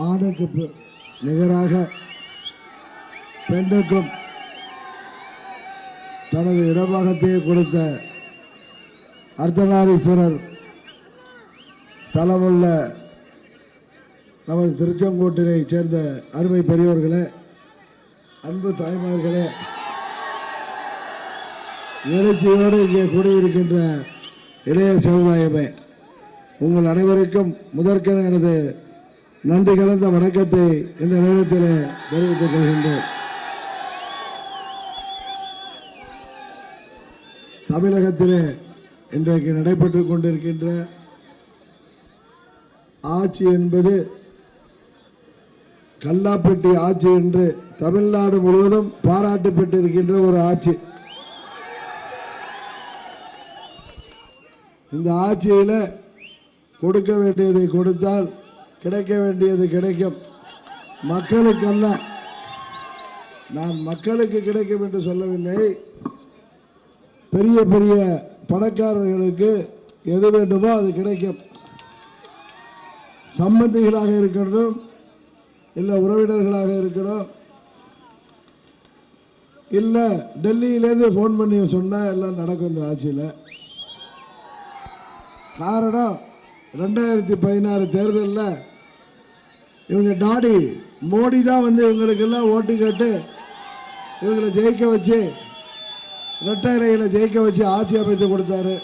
ஆணுக்கு நிகராக பெண்ணுக்கும் தனது இடமாகத்தையே கொடுத்த அர்த்தநாரீஸ்வரர் தலமுள்ள நமது திருச்செங்கோட்டினை சேர்ந்த அருமை பெரியோர்களே அன்பு தாய்மார்களே எழுச்சியோடு இங்கே கூடியிருக்கின்ற இளைய சமுதாயமே உங்கள் அனைவருக்கும் முதற்கென எனது நன்றி கலந்த வணக்கத்தை இந்த நேரத்தில் தெரிவித்துக் கொள்கின்றோம் தமிழகத்திலே இன்றைக்கு நடைபெற்று கொண்டிருக்கின்ற ஆட்சி என்பது கல்லாப்பட்டி ஆட்சி என்று தமிழ்நாடு முழுவதும் பாராட்டு பெற்றிருக்கின்ற ஒரு ஆட்சி. இந்த ஆட்சியில் கொடுக்க வேண்டியதை கொடுத்தால் கிடைக்க வேண்டியது கிடைக்கும். மக்களுக்கல்ல. நான் மக்களுக்கு கிடைக்கும் என்று சொல்லவில்லை. பெரிய பெரிய பணக்காரர்களுக்கு எது வேண்டுமோ அது கிடைக்கும். சம்பந்திகளாக இருக்கட்டும் இல்லை உறவினர்களாக இருக்கணும் இல்லை டெல்லியிலேருந்து ஃபோன் பண்ணி சொன்னால் எல்லாம் நடக்கும் இந்த ஆட்சியில். காரணம் ரெண்டாயிரத்தி பதினாறு தேர்தலில் இவங்க டாடி மோடி தான் வந்து இவங்களுக்கெல்லாம் ஓட்டு கேட்டு இவங்களை ஜெயிக்க வச்சு ரெட்டையில ஜெயிக்க வச்சு ஆட்சி அமைத்து கொடுத்தாரு.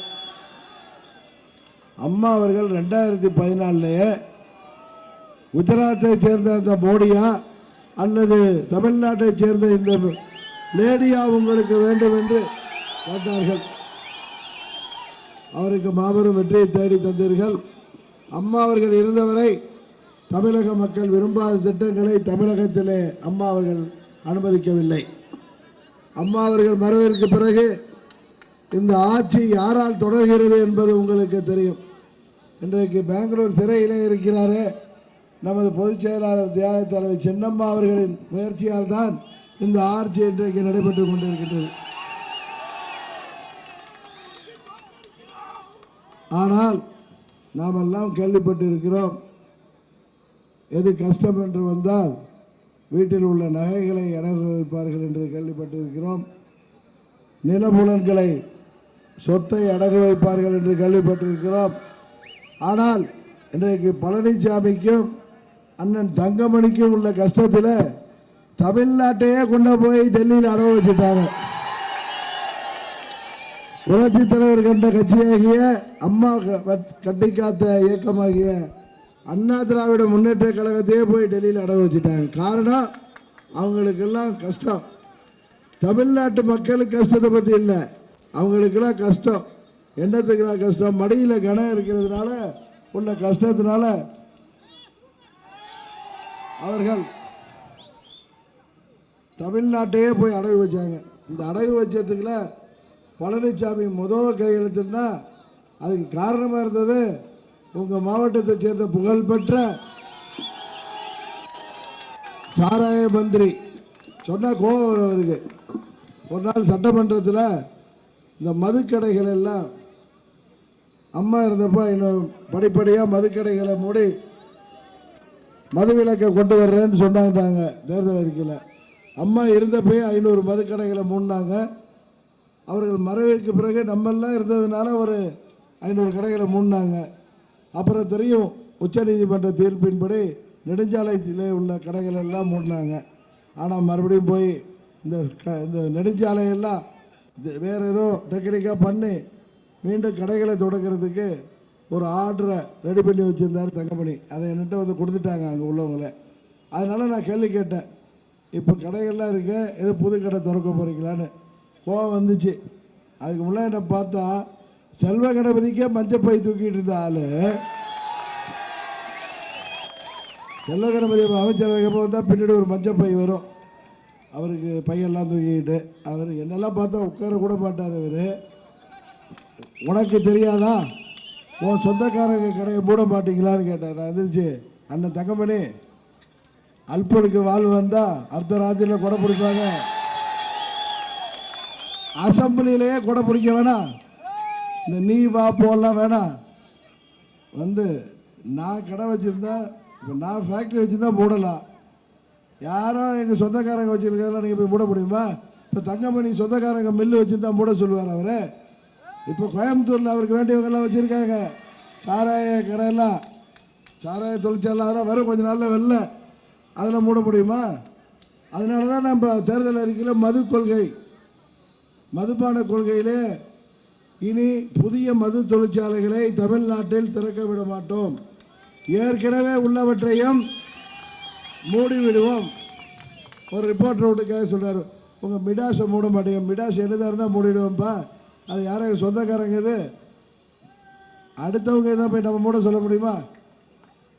அம்மா அவர்கள் ரெண்டாயிரத்தி பதினாலுலேயே குஜராத்தை சேர்ந்த அந்த மோடியா அல்லது தமிழ்நாட்டை சேர்ந்த இந்த லேடியா உங்களுக்கு வேண்டும் என்று கேட்டார்கள். அவருக்கு மாபெரும் வெற்றியை தேடி தந்தீர்கள். அம்மா அவர்கள் இருந்தவரை தமிழக மக்கள் விரும்பாத திட்டங்களை தமிழகத்திலே அம்மா அவர்கள் அனுமதிக்கவில்லை. அம்மா அவர்கள் மறைவிற்கு பிறகு இந்த ஆட்சி யாரால் தொடர்கிறது என்பது உங்களுக்கு தெரியும். இன்றைக்கு பெங்களூர் சிறையிலே இருக்கிறாரே நமது பொதுச் செயலாளர் தியாக தலைவர் சின்னம்மா அவர்களின் முயற்சியால் தான் இந்த ஆட்சி இன்றைக்கு நடைபெற்றுக் கொண்டிருக்கின்றது. ஆனால் நாம் எல்லாம் கேள்விப்பட்டிருக்கிறோம் எது கஷ்டம் என்று வந்தால் வீட்டில் உள்ள நகைகளை அடகு வைப்பார்கள் என்று கேள்விப்பட்டிருக்கிறோம். நிலபுலன்களை சொத்தை அடகு வைப்பார்கள் என்று கேள்விப்பட்டிருக்கிறோம். ஆனால் இன்றைக்கு பழனிசாமிக்கும் அண்ணன் தங்கமணிக்கும் உள்ள கஷ்டத்தில் தமிழ்நாட்டையே கொண்டு போய் டெல்லியில் அடகு வச்சுட்டாங்க. புரட்சி தலைவர் கண்ட கட்சியாகிய அம்மா க- இயக்கமாகிய அண்ணா திராவிட முன்னேற்ற கழகத்தையே போய் டெல்லியில் அடகு வச்சுட்டாங்க. காரணம் அவங்களுக்கெல்லாம் கஷ்டம். தமிழ்நாட்டு மக்களுக்கு கஷ்டத்தை பற்றி இல்லை. அவங்களுக்கெல்லாம் கஷ்டம். என்னத்துக்குலாம் கஷ்டம்? மடியில் கனம் இருக்கிறதுனால உள்ள கஷ்டத்தினால அவர்கள் தமிழ்நாட்டையே போய் அடகு வச்சாங்க. இந்த அடகு வச்சதுக்குள்ள பழனிசாமி முதல் கையெழுத்துன்னா அதுக்கு காரணமாக இருந்தது உங்கள் மாவட்டத்தை சேர்ந்த புகழ்பெற்ற சாராய மந்திரி. சொன்னால் கோபம் வரும் அவருக்கு. ஒரு நாள் சட்டமன்றத்தில் இந்த மதுக்கடைகள் எல்லாம் அம்மா இருந்தப்போ இன்னும் படிப்படியாக மதுக்கடைகளை மூடி மதுவிலக்கை கொண்டு வர்றேன்னு சொன்னாங்க தேர்தல் அறிக்கையில். அம்மா இருந்தப்பயே ஐநூறு மதுக்கடைகளை மூடினாங்க. அவர்கள் மறைவிற்கு பிறகு நம்மெல்லாம் இருந்ததுனால ஒரு ஐநூறு கடைகளை மூடினாங்க. அப்புறம் தெரியும் உச்சநீதிமன்ற தீர்ப்பின்படி நெடுஞ்சாலையிலே உள்ள கடைகள் எல்லாம் மூடினாங்க. ஆனால் மறுபடியும் போய் இந்த க இந்த நெடுஞ்சாலையெல்லாம் இது வேறு ஏதோ டெக்னிக்காக பண்ணி மீண்டும் கடைகளை தொடக்கிறதுக்கு ஒரு ஆர்டரை ரெடி பண்ணி வச்சுருந்தார் தங்கமணி. அதை என்கிட்ட வந்து கொடுத்துட்டாங்க அங்கே உள்ளவங்கள. அதனால் நான் கேள்வி கேட்டேன். இப்போ கடைகள்லாம் இருக்கு எது புது கடை திறக்க போகிறீங்களான்னு கோவம் வந்துச்சு. அதுக்கு முன்னாடி என்ன பார்த்தா செல்வ கணபதிக்கே மஞ்சப்பை தூக்கிட்டு இருந்த ஆள். செல்வ கணபதி அமைச்சரவைக்கு வந்தால் பின்னாடி ஒரு மஞ்சப்பை வரும். அவருக்கு பையெல்லாம் தூக்கிக்கிட்டு அவர் என்னெல்லாம் பார்த்தா உட்கார கூட மாட்டார் அவர். உனக்கு தெரியாதா? உன் சொந்தக்காரங்க கடையை மூட மாட்டீங்களான்னு கேட்டார் நான் இருந்துச்சு அண்ணன் தங்கமணி அல்பனுக்கு வாழ்வு வந்தால் அர்த்த ராத்திரியில் கொடை பிடிப்பாங்க அசம்பிளிலேயே கொடை பிடிக்க வேணாம். இந்த நீ வா போலாம் வேணாம் வந்து நான் கடை வச்சுருந்தா இப்போ நான் ஃபேக்ட்ரி வச்சுருந்தா மூடலாம். யாரோ எங்கள் சொந்தக்காரங்க வச்சுருக்கிறதெல்லாம் நீங்கள் போய் மூட முடியுமா? இப்போ தங்கமணி சொந்தக்காரங்க மில்லு வச்சுருந்தா மூட சொல்லுவார் அவர். இப்போ கோயம்புத்தூரில் அவருக்கு வேண்டியவங்கெல்லாம் வச்சுருக்காங்க. சாராய கடையெல்லாம் சாராய தொழிற்சாலை அதெல்லாம் வரும் கொஞ்சம் நாளில் வெளில. அதெல்லாம் மூட முடியுமா? அதனால தான் நம்ம தேர்தல் அறிக்கையில் மது கொள்கை மதுபான கொள்கையிலே இனி புதிய மது தொழிற்சாலைகளை தமிழ்நாட்டில் திறக்க விட மாட்டோம். ஏற்கனவே உள்ளவற்றையும் மூடி விடுவோம் ஒரு ரிப்போர்ட் ரோட்டுக்காக சொல்கிறார் உங்கள் மிடாஸை மூட மாட்டேங்க. மிடாஸ் என்னதாக இருந்தால் மூடிடுவோம்ப்பா. அது யாரும் சொந்தக்காரங்க இது. அடுத்தவங்க தான் போய் நம்ம மூட சொல்ல முடியுமா?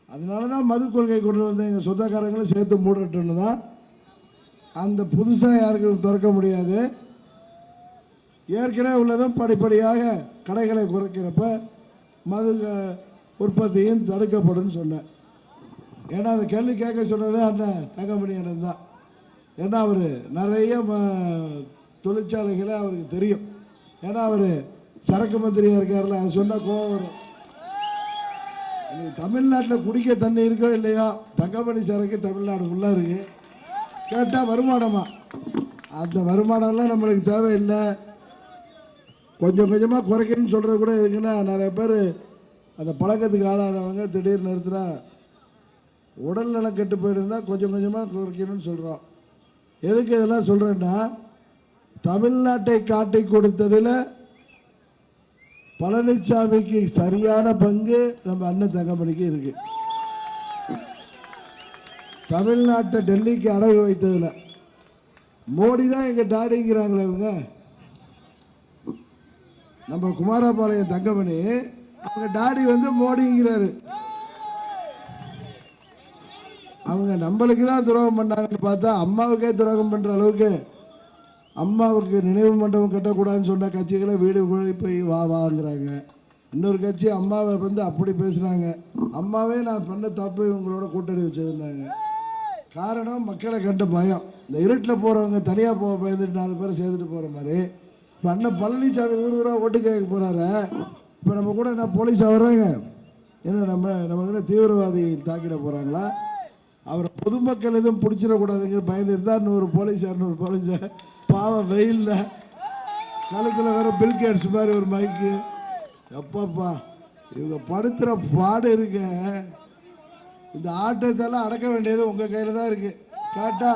அதனால தான் மது கொள்கை கொண்டு வந்து எங்கள் சொந்தக்காரங்களும் சேர்த்து மூடட்டுன்னு தான். அந்த புதுசாக யாருக்கும் திறக்க முடியாது. ஏற்கனவே உள்ளதும் படிப்படியாக கடைகளை குறைக்கிறப்ப மது உற்பத்தியும் தடுக்கப்படும் சொன்னேன். ஏன்னா அந்த கேள்வி கேட்க சொன்னதே அண்ணன் தங்கமணி அண்ணன் தான். ஏன்னா அவர் நிறைய ம- தொழிற்சாலைகளை அவருக்கு தெரியும். ஏன்னா அவர் சரக்கு மந்திரியாக இருக்கார்ல அது சொன்னால் கோவம் வரும். தமிழ்நாட்டில் குடிக்க தண்ணி இருக்கோ இல்லையோ தங்கமணி சரக்கு தமிழ்நாடு ஃபுல்லாக இருக்குது கேட்டால் வருமானமா? அந்த வருமானம்லாம் நம்மளுக்கு தேவையில்லை. கொஞ்சம் கொஞ்சமாக குறைக்கணும்னு சொல்கிறது கூட இருக்குன்னா நிறைய பேர் அந்த பழக்கத்துக்கு ஆளானவங்க திடீர்னு நிறுத்துனா உடல் நலம் கெட்டு போயிருந்தால் கொஞ்சம் கொஞ்சமாக குறைக்கணும்னு சொல்கிறோம் எதுக்கு இதெல்லாம் சொல்கிறேன்னா தமிழ்நாட்டை காட்டி கொடுத்ததில் பழனிசாமிக்கு சரியான பங்கு நம்ம அண்ணன் தங்கமணிக்கு இருக்கு. தமிழ்நாட்டை டெல்லிக்கு அடகு வைத்ததில். மோடி தான் எங்கள் டாடிங்கிறாங்களே இவங்க. நம்ம குமாரபாளையம் தங்கமணி அவங்க டாடி வந்து மோடிங்கிறாரு. அவங்க நம்மளுக்கு தான் துரோகம் பண்ணாங்கன்னு பார்த்தா அம்மாவுக்கே துரோகம் பண்ணுற அளவுக்கு அம்மாவுக்கு நினைவு மண்டபம் கட்டக்கூடாதுன்னு சொன்ன கட்சிகளை வீடு போய் வா வாங்குறாங்க. இன்னொரு கட்சி அம்மாவை வந்து அப்படி பேசுனாங்க. அம்மாவே நான் பண்ண தப்பு இவங்களோட கூட்டணி வச்சதுன்னாங்க. காரணம் மக்களை கண்டு பயம். இந்த இருட்டில் போகிறவங்க தனியாக போக பயந்துட்டு நாலு பேரை சேர்த்துட்டு போகிற மாதிரி அண்ணன் பழனிசாமி ஊர் ஊராக ஓட்டு கேட்க போகிறாரு இப்போ நம்ம கூட என்ன போலீஸாக வர்றாங்க என்ன நம்ம நம்ம என்ன தீவிரவாதி தாக்கிட போகிறாங்களா அவரை பொதுமக்கள் எதுவும் பிடிச்சிடக்கூடாதுங்கிற பயந்து இருந்தால் நூறு போலீஸ் இரநூறு போலீஸார் பாவம் வெயிலில். கழுத்தில் வேற பில் கேட்ஸ் மாதிரி ஒரு மைக்கு எப்பப்பா இவங்க படுத்துகிற பாடு இருக்க. இந்த ஆட்டத்தெல்லாம் அடக்க வேண்டியது உங்கள் கையில் தான் இருக்குது கேட்டா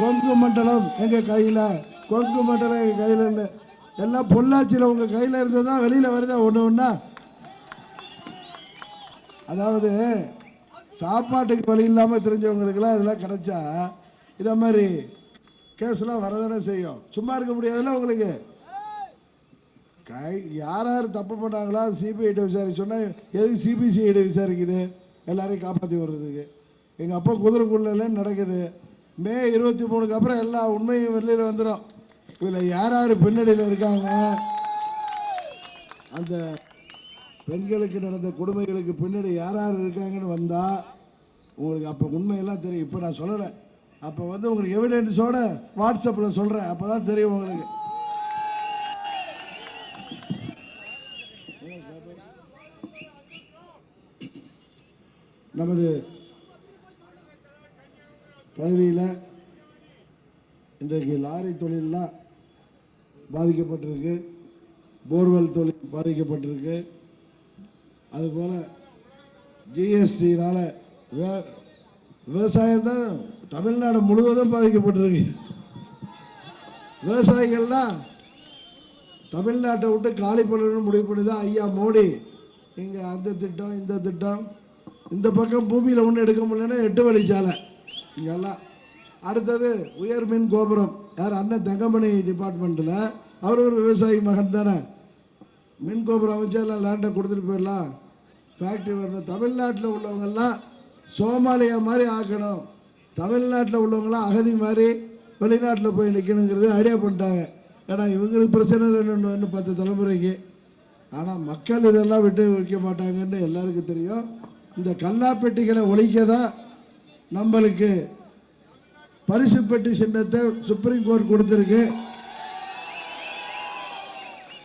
கொங்கு மண்டலம் எங்கள் கையில்? கொங்கு மண்டலம் எங்கள் கையில் இல்லை எல்லாம் பொள்ளாச்சியில் உங்கள் கையில் இருந்தது தான் வெளியில் வருதா ஒன்று ஒன்றா அதாவது சாப்பாட்டுக்கு வழி இல்லாமல் தெரிஞ்சவங்களுக்கெல்லாம் இதெல்லாம் கிடைச்சா இதை மாதிரி கேஸ்லாம் வரதானே செய்யும். சும்மா இருக்க முடியாதுல்ல உங்களுக்கு? கை யார் யார் தப்பு பண்ணாங்களோ சிபிஐட்ட விசாரிச்சு சொன்னால் எதுக்கு சிபிசிஐடி விசாரிக்குது? எல்லாரையும் காப்பாற்றி விடுறதுக்கு. எங்கள் அப்பா குதிரைக்குள்ளே நடக்குது. மே இருபத்தி மூணுக்கு அப்புறம் எல்லா உண்மையும் வெளியில் வந்துடும் இதில் யார் யார் பின்னணியில் இருக்காங்க? அந்த பெண்களுக்கு நடந்த கொடுமைகளுக்கு பின்னாடி யார் யார் இருக்காங்கன்னு வந்தால் உங்களுக்கு அப்போ உண்மையெல்லாம் தெரியும். இப்போ நான் சொல்லலை. அப்போ வந்து உங்களுக்கு எவிடென்ஸோட வாட்ஸ்அப்பில் சொல்கிறேன் அப்போ தான் தெரியும் உங்களுக்கு. நமது பகுதியில் இன்றைக்கு லாரி தொழிலெலாம் பாதிக்கப்பட்டிருக்கு. போர்வெல் தொழில் பாதிக்கப்பட்டிருக்கு. அதுபோல் ஜிஎஸ்டினால் விவசாயம் தான் தமிழ்நாடு முழுவதும் பாதிக்கப்பட்டிருக்கு. விவசாயிகள்லாம் தமிழ்நாட்டை விட்டு காலி பண்ணணும்னு முடிவு பண்ணி தான் ஐயா மோடி இங்கே அந்த திட்டம் இந்த திட்டம் இந்த பக்கம் பூமியில் ஒன்றும் எடுக்க முடியலன்னா எட்டு வழிச்சாலை இங்கெல்லாம் அடுத்தது உயர் மின் கோபுரம். யார் அண்ணன் தங்கமணி டிபார்ட்மெண்ட்டில் அவர் ஒரு விவசாயி மகன் தானே. மின் கோபுரம் அமைச்சா எல்லாம் லேண்டை கொடுத்துட்டு போயிடலாம். ஃபேக்ட்ரி வரணும். தமிழ்நாட்டில் உள்ளவங்கெல்லாம் சோமாலியா மாதிரி ஆக்கணும். தமிழ்நாட்டில் உள்ளவங்களாம் அகதி மாதிரி வெளிநாட்டில் போய் நிற்கணுங்கிறது ஐடியா பண்ணிட்டாங்க. ஏன்னா இவங்களுக்கு பிரச்சனை இல்லைன்னு இன்னும் பத்து தலைமுறைக்கு. ஆனால் மக்கள் இதெல்லாம் விட்டு வைக்க மாட்டாங்கன்னு எல்லாருக்கும் தெரியும். இந்த கல்லாப்பெட்டிகளை ஒழிக்க தான் நம்மளுக்கு பரிசு பெட்டி சின்னத்தை சுப்ரீம் கோர்ட் கொடுத்துருக்கு.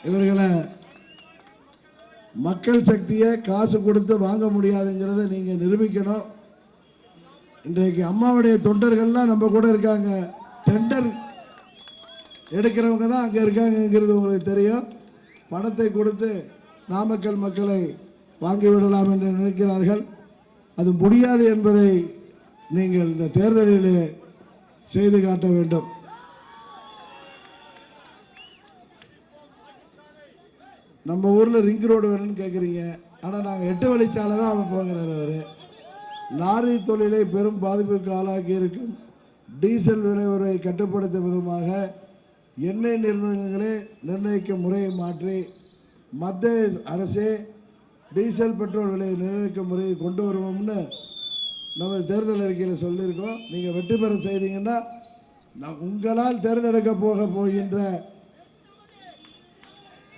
இவர்களை மக்கள் சக்தியை காசு கொடுத்து வாங்க முடியாதுங்கிறத நீங்கள் நிரூபிக்கணும். இன்றைக்கு அம்மாவுடைய தொண்டர்கள்லாம் நம்ம கூட இருக்காங்க. டெண்டர் எடுக்கிறவங்க தான் அங்கே இருக்காங்கங்கிறது உங்களுக்கு தெரியும். பணத்தை கொடுத்து நாமக்கல் மக்களை வாங்கி விடலாம் என்று நினைக்கிறார்கள். அது முடியாது என்பதை நீங்கள் இந்த தேர்தலிலே செய்து காட்ட வேண்டும். நம்ம ஊரில் ரிங் ரோடு வேணும்னு கேட்குறீங்க ஆனால் நாங்கள் எட்டு வழிச்சாலை தான் அமைப்போங்கிறார் அவர். லாரி தொழிலை பெரும் பாதிப்புக்கு ஆளாகி இருக்கும். டீசல் விலை உறவை கட்டுப்படுத்தும் விதமாக எண்ணெய் நிறுவனங்களே நிர்ணயிக்கும் முறையை மாற்றி மத்திய அரசே டீசல் பெட்ரோல் விலையை நிர்ணயிக்கும் முறையை கொண்டு வருவோம்னு நம்ம தேர்தல் அறிக்கையில் சொல்லியிருக்கோம். நீங்கள் வெற்றி பெற செய்தீங்கன்னா நம் உங்களால் தேர்ந்தெடுக்க போக போகின்ற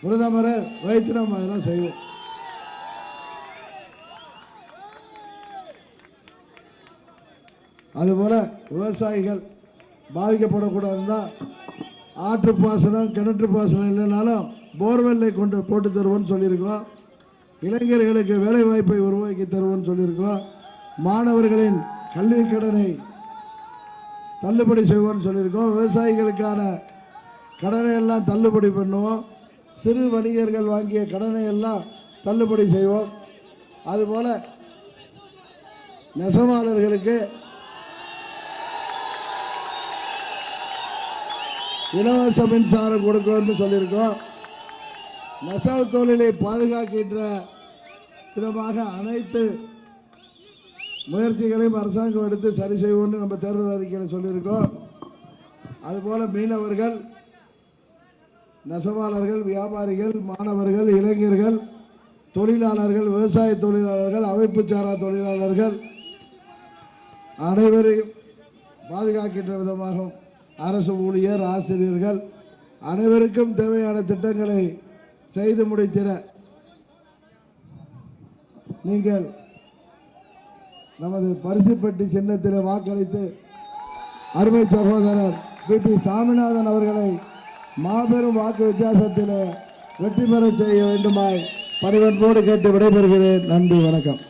பிரதமரை வைத்து நம்ம அதெல்லாம் செய்வோம். அதுபோல் விவசாயிகள் பாதிக்கப்படக்கூடாதுன்னு தான் ஆற்று பாசனம் கிணற்று பாசனம் இல்லைனாலும் போர்வெல்லை கொண்டு போட்டு தருவோம்னு சொல்லியிருக்கோம். இளைஞர்களுக்கு வேலை வாய்ப்பை உருவாக்கி தருவோம்னு சொல்லியிருக்கோம். மாணவர்களின் கல்வி கடனை தள்ளுபடி செய்வோம்னு சொல்லியிருக்கோம். விவசாயிகளுக்கான கடனை எல்லாம் தள்ளுபடி பண்ணுவோம். சிறு வணிகர்கள் வாங்கிய கடனை எல்லாம் தள்ளுபடி செய்வோம். அதுபோல் நெசவாளர்களுக்கு இலவச மின்சாரம் கொடுக்கணும்னு சொல்லியிருக்கோம். நெசவு தொழிலை பாதுகாக்கின்ற விதமாக அனைத்து முயற்சிகளையும் அரசாங்கம் எடுத்து சரி செய்வோம்னு நம்ம தேர்தல் அறிக்கையில் சொல்லியிருக்கோம். அதுபோல் மீனவர்கள் நெசவாளர்கள் வியாபாரிகள் மாணவர்கள் இளைஞர்கள் தொழிலாளர்கள் விவசாய தொழிலாளர்கள் அமைப்பு சாரா தொழிலாளர்கள் அனைவரையும் பாதுகாக்கின்ற விதமாகவும் அரசு ஊழியர் ஆசிரியர்கள் அனைவருக்கும் தேவையான திட்டங்களை செய்து முடித்திட நீங்கள் நமது பரிசுப்பட்டி சின்னத்தில் வாக்களித்து அருமை சகோதரர் பி. பி. சாமிநாதன் அவர்களை மாபெரும் வாக்கு வித்தியாசத்தில் வெற்றி பெற செய்ய வேண்டுமாய் பணிவன்போடு கேட்டு விடைபெறுகிறேன். நன்றி வணக்கம்.